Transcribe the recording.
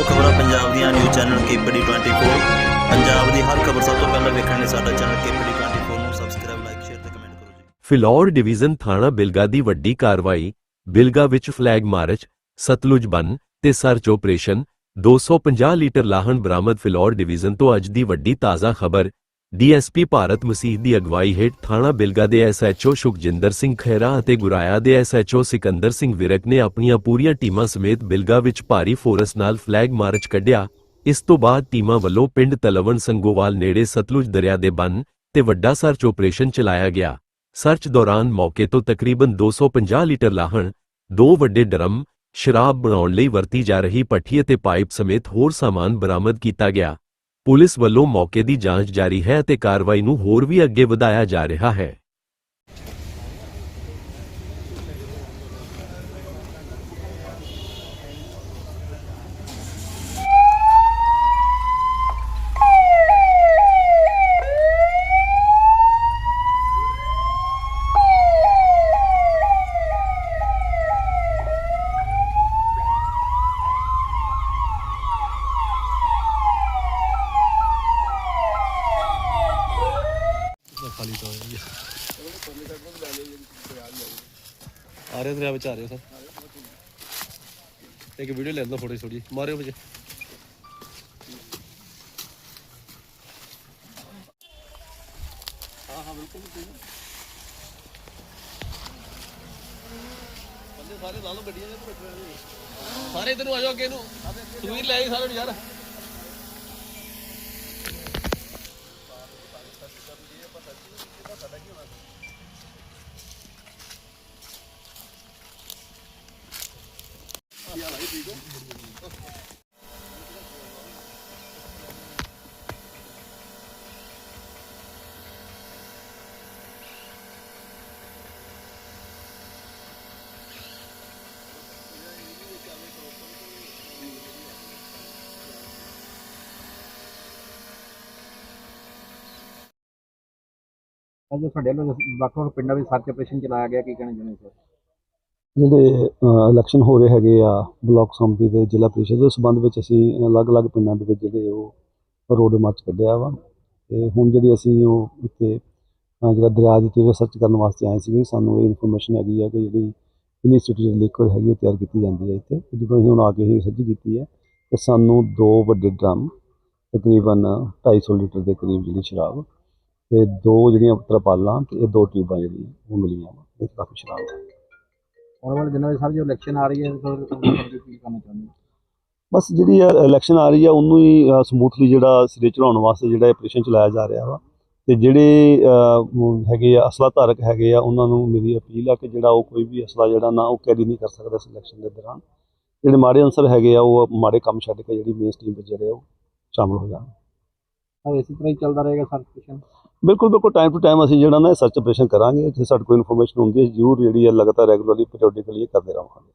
ਹੋ ਖਬਰਾਂ ਪੰਜਾਬ ਦੀਆਂ ਨਿਊਜ਼ ਚੈਨਲ ਕੇਪੀਡੀ 24 ਪੰਜਾਬ ਦੀ ਹਰ ਖਬਰ ਸਭ ਤੋਂ ਪਹਿਲਾਂ ਵੇਖਣ ਲਈ ਸਾਡਾ ਚੈਨਲ ਕੇਪੀਡੀ 24 ਨੂੰ ਸਬਸਕ੍ਰਾਈਬ ਲਾਈਕ ਸ਼ੇਅਰ ਤੇ ਕਮੈਂਟ ਕਰੋ ਜੀ। ਫਿਲੌਰ ਡਿਵੀਜ਼ਨ ਥਾਣਾ ਬਿਲਗਾ ਦੀ ਵੱਡੀ ਕਾਰਵਾਈ, ਬਿਲਗਾ ਵਿੱਚ ਫਲੈਗ ਮਾਰਚ, ਸਤਲੁਜ ਬੰਨ ਤੇ ਸਰਚ ਆਪਰੇਸ਼ਨ 250 ਲੀਟਰ ਲਾਹਣ ਬਰਾਮਦ ਫਿਲੌਰ ਡਿਵੀਜ਼ਨ ਤੋਂ ਅੱਜ ਦੀ ਵੱਡੀ ਤਾਜ਼ਾ ਖਬਰ। ਡੀਐਸਪੀ ਭਾਰਤ ਮਸੀਹ ਦੀ ਅਗਵਾਈ ਹੇਠ ਥਾਣਾ ਬਿਲਗਾ ਦੇ ਐਸਐਚਓ ਸੁਖਜਿੰਦਰ ਸਿੰਘ ਖਹਿਰਾ ਅਤੇ ਗੁਰਾਇਆ ਦੇ ਐਸਐਚਓ ਸਿਕੰਦਰ ਸਿੰਘ ਵਿਰਕ ਨੇ ਆਪਣੀਆਂ ਪੂਰੀਆਂ ਟੀਮਾਂ ਸਮੇਤ ਬਿਲਗਾ ਵਿੱਚ ਭਾਰੀ ਫੋਰਸ ਨਾਲ ਫਲੈਗ ਮਾਰਚ ਕੱਢਿਆ। ਇਸ ਤੋਂ ਬਾਅਦ ਟੀਮਾਂ ਵੱਲੋਂ ਪਿੰਡ ਤਲਵਣ ਸੰਗੋਵਾਲ ਨੇੜੇ ਸਤਲੁਜ ਦਰਿਆ ਦੇ ਬੰਨ ਤੇ ਵੱਡਾ ਸਰਚ ਆਪਰੇਸ਼ਨ ਚਲਾਇਆ ਗਿਆ। ਸਰਚ ਦੌਰਾਨ ਮੌਕੇ ਤੋਂ ਤਕਰੀਬਨ 250 ਲੀਟਰ ਲਾਹਣ, ਦੋ ਵੱਡੇ ਡਰਮ, ਸ਼ਰਾਬ ਬਣਾਉਣ ਲਈ ਵਰਤੀ ਜਾ ਰਹੀ ਪੱਠੀ ਅਤੇ ਪਾਈਪ ਸਮੇਤ ਹੋਰ ਸਾਮਾਨ ਬਰਾਮਦ ਕੀਤਾ ਗਿਆ। ਪੁਲਿਸ ਵੱਲੋਂ ਮੌਕੇ ਦੀ ਜਾਂਚ ਜਾਰੀ ਹੈ ਅਤੇ ਕਾਰਵਾਈ ਨੂੰ ਹੋਰ ਵੀ ਅੱਗੇ ਵਧਾਇਆ ਜਾ ਰਿਹਾ ਹੈ। ਆ ਰਹੇ ਦਰਿਆ ਵਿੱਚ ਆ ਰਹੇ ਹੋ ਸਰ। ਇੱਕ ਵੀਡੀਓ ਲੈ ਲਓ ਫੋਟੋ ਥੋੜੀ ਮਾਰਿਓ ਵਿੱਚ ਹਾਂ ਹਾਂ, ਬਿਲਕੁਲ ਬੰਦੇ ਸਾਰੇ ਲਾ ਲਓ ਗੱਡੀਆਂ ਦੇ ਬੈਠੇ ਰਹਿਣਗੇ। ਸਾਰੇ ਇਧਰ ਨੂੰ ਆ ਜਾਓ ਅੱਗੇ ਨੂੰ। ਤਸਵੀਰ ਲੈ ਆਈ ਸਾਰੇ ਨੂੰ ਯਾਰ। ਅੱਜ ਸਾਡੇ ਵੱਲੋਂ ਵੱਖ ਵੱਖ ਪਿੰਡਾਂ ਵਿੱਚ ਸਰਚ ਆਪਰੇਸ਼ਨ ਚਲਾਇਆ ਗਿਆ, ਕੀ ਕਹਿਣਾ ਚਾਹੁੰਦੇ ਸਰ? ਜਿਹੜੇ ਇਲੈਕਸ਼ਨ ਹੋ ਰਹੇ ਹੈਗੇ ਆ ਬਲਾਕ ਸੰਮਤੀ ਦੇ ਜ਼ਿਲ੍ਹਾ ਪ੍ਰੀਸ਼ਦ ਦੇ ਸੰਬੰਧ ਵਿੱਚ ਅਸੀਂ ਅਲੱਗ-ਅਲੱਗ ਪਿੰਡਾਂ ਦੇ ਵਿੱਚ ਜਿਹੜੇ ਉਹ ਰੋਡ ਮਾਰਚ ਕੱਢਿਆ ਵਾ। ਤੇ ਹੁਣ ਜਿਹੜੀ ਅਸੀਂ ਉਹ ਇੱਥੇ ਜਿਹੜਾ ਦਰਿਆ ਦੇ ਉੱਤੇ ਸਰਚ ਕਰਨ ਵਾਸਤੇ ਆਏ ਸੀਗੇ, ਸਾਨੂੰ ਇਹ ਇਨਫੋਰਮੇਸ਼ਨ ਹੈਗੀ ਆ ਕਿ ਜਿਹੜੀ ਇਨਸਟੀਟਿਊਟ ਲਿਕਵਰ ਹੈਗੀ, ਉਹ ਤਿਆਰ ਕੀਤੀ ਜਾਂਦੀ ਹੈ ਇੱਥੇ। ਜਦੋਂ ਅਸੀਂ ਹੁਣ ਆ ਕੇ ਇਹ ਸਰਚ ਕੀਤੀ ਹੈ, ਤੇ ਸਾਨੂੰ ਦੋ ਵੱਡੇ ਡਰਮ, ਤਕਰੀਬਨ 250 ਲੀਟਰ ਦੇ ਕਰੀਬ ਜਿਹੜੀ ਸ਼ਰਾਬ, ਤੇ ਦੋ ਜਿਹੜੀਆਂ ਤਰਪਾਲਾਂ ਤੇ ਇਹ ਦੋ ਟਿਊਬਾਂ ਜਿਹੜੀਆਂ, ਉਹ ਮਿਲੀਆਂ ਵਾ। ਇਹ 'ਚ ਕਾਫੀ ਸ਼ਰਾਬ ਹੈ। ਆਉਣ ਵਾਲੇ ਦਿਨਾਂ ਵਿੱਚ ਸਰ ਜੋ ਇਲੈਕਸ਼ਨ ਆ ਰਹੀ ਹੈ ਸਰ ਉਹਨਾਂ ਬਾਰੇ ਕੀ ਕਹਿਣਾ ਚਾਹੁੰਦੇ ਹੋ? ਬਸ ਜਿਹੜੀ ਇਲੈਕਸ਼ਨ ਆ ਰਹੀ ਆ ਉਹਨੂੰ ਹੀ ਸਮੂਥਲੀ ਜਿਹੜਾ ਸਿਰੇ ਚੜਾਉਣ ਵਾਸਤੇ ਜਿਹੜਾ ਆਪਰੇਸ਼ਨ ਚਲਾਇਆ ਜਾ ਰਿਹਾ ਵਾ। ਤੇ ਜਿਹੜੇ ਹੈਗੇ ਆ ਅਸਲਾ ਧਾਰਕ ਹੈਗੇ ਆ ਉਹਨਾਂ ਨੂੰ ਮੇਰੀ ਅਪੀਲ ਆ ਕਿ ਜਿਹੜਾ ਉਹ ਕੋਈ ਵੀ ਅਸਲਾ ਜਿਹੜਾ ਨਾ ਉਹ ਕੈਰੀ ਨਹੀਂ ਕਰ ਸਕਦਾ ਇਸ ਇਲੈਕਸ਼ਨ ਦੇ ਦੌਰਾਨ। ਜਿਹੜੇ ਮਾੜੇ ਅਨਸਰ ਹੈਗੇ ਆ ਉਹ ਮਾੜੇ ਕੰਮ ਛੱਡ ਕੇ ਜਿਹੜੀ ਮੇਨ ਸਟ੍ਰੀਮ ਵਿੱਚ ਜਿਹੜੇ ਉਹ ਸ਼ਾਮਲ ਹੋ ਜਾਣ। ਸਰ ਇਸੇ ਤਰ੍ਹਾਂ ਹੀ ਚੱਲਦਾ ਰਹੇਗਾ ਆਪਰੇਸ਼ਨ ਬਿਲਕੁਲ ਬਿਲਕੁਲ ਟਾਈਮ ਟੂ ਟਾਈਮ ਅਸੀਂ ਜਿਹੜਾ ਨਾ ਸਰਚ ਆਪਰੇਸ਼ਨ ਕਰਾਂਗੇ ਜੇ ਸਾਡੇ ਕੋਲ ਇਨਫੋਰਮੇਸ਼ਨ ਹੁੰਦੀ ਹੈ, ਜ਼ਰੂਰ ਜਿਹੜੀ ਹੈ ਲਗਾਤਾਰ ਰੈਗੂਲਰਲੀ ਪੀਰੀਓਡਿਕਲੀ ਕਰਦੇ ਰਹਾਂਗੇ।